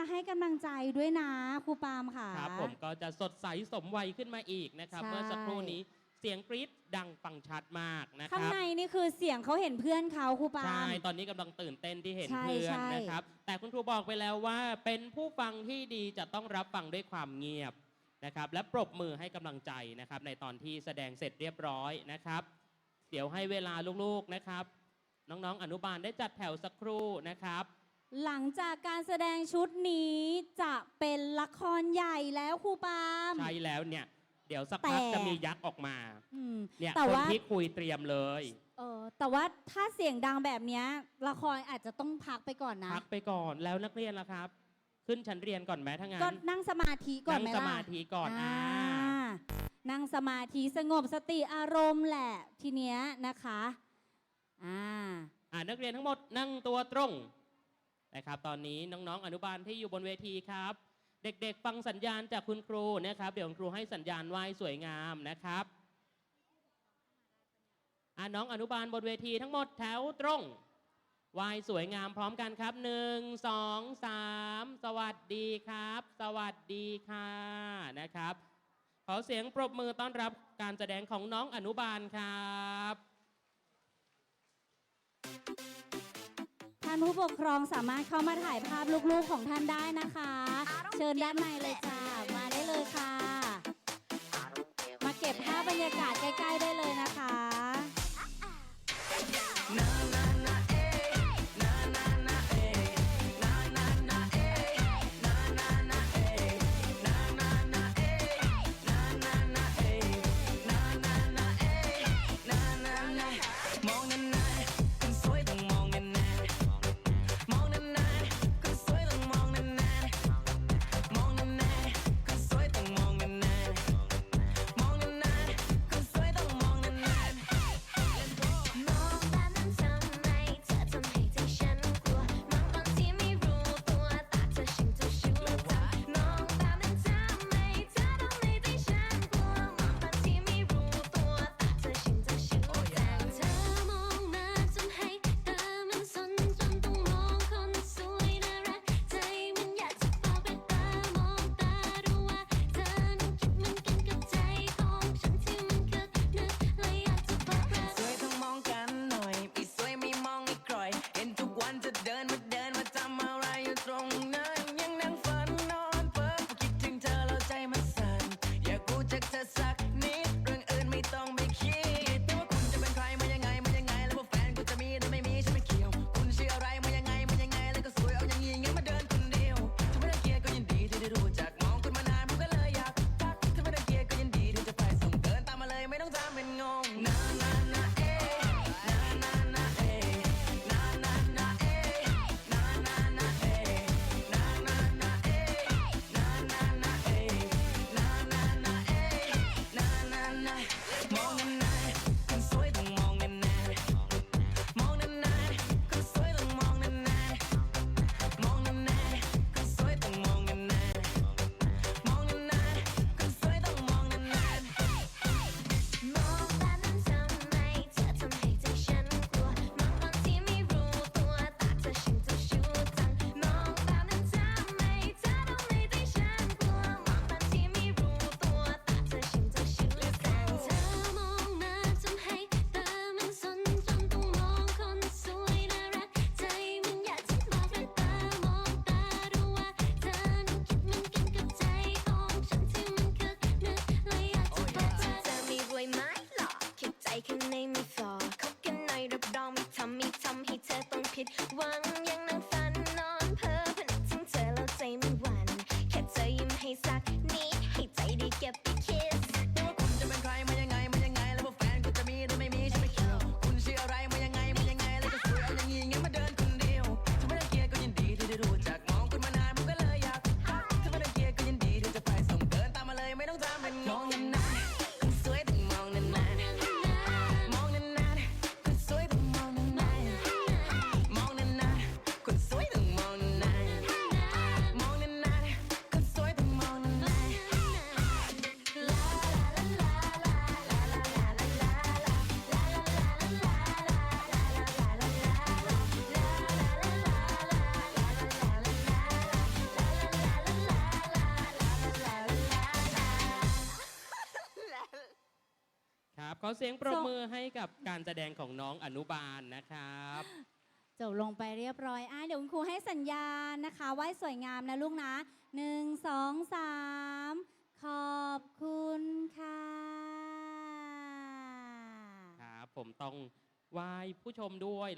มาให้กำลังใจด้วยนะครูปาล์มค่ะ ครับผมก็จะสดใสสมวัยขึ้นมาอีกนะครับ ใช่ เมื่อสักครู่นี้เสียงกรี๊ดดังฟังชัดมากนะคข้างรับในนี่คือเสียงเขาเห็นเพื่อนเขาครูปาล์ใช่มตอนนี้กำลังตื่นเต้นที่เห็นใช่เพื่อนใช่ นะครับ แต่คุณครูบอกไปแล้วว่า เป็นผู้ฟังที่ดีจะต้องรับฟังด้วยความเงียบนะครับ และปรบมือให้กำลังใจนะครับ ในตอนที่แสดงเสร็จเรียบร้อยนะครับ เดี๋ยวให้เวลาลูกๆนะครับ น้องๆอนุบาลได้จัดแถวสักครู่นะครับ หลังจากการแสดงชุดนี้จะเป็นละครใหญ่แล้วครูปาล์ม ใช่แล้วเนี่ย เดี๋ยวสักพักแต่ จะมียักษ์ออกมา อืมเนี่ยแต่คนว่าที่คุยเตรียมเลยเออแต่ว่าถ้าเสียงดังแบบเนี้ยละครอาจจะต้องพักไปก่อนนะ พักไปก่อนแล้วนักเรียนล่ะครับ ขึ้นชั้นเรียนก่อนไหมถ้างั้ก็นนั่งสมาธิก่อนนั่งไหมสล่ะมาธิก่อนอ่าอ่านั่งสมาธิสงบสติอารมณ์แหละ ทีเนี้ยนะคะ อ่า อ่านักเรียนทั้งหมดนั่งตัวตรง นะครับ ตอนนี้น้องๆ อนุบาลที่อยู่บนเวทีครับ เด็กๆ ฟังสัญญาณจากคุณครูนะครับ เดี๋ยวคุณครูให้สัญญาณไหว้สวยงามนะครับอน้องอนุบาลบนเวทีทั้งหมดแถวตรงไหวสวยงามพร้อมกันครับหนึ่งสองสามสวัสดีครับ สวัสดีค่ะนะครับ ขอเสียงปรบมือต้อนรับการแสดงของน้องอนุบาลครับ ท่านผู้ปกครองสามารถเข้ามาถ่ายภาพลูกๆของท่านได้นะคะ เชิญด้านในเลยจ้ามาได้เลยค่ะ มาเก็บภาพบรรยากาศใกล้ๆได้เลยนะคะ ครับขอเสียงปรบส่งมือให้กับการแสดงของน้องอนุบาลนะครับ จบลงไปเรียบร้อยอะเดี๋ยวคุณครูให้สัญญาณนะคะไหว้สวยงามนะลูกนะหนึ่งสองสามขอบคุณค่ะครับผมต้องไหว้ผู้ชมด้วย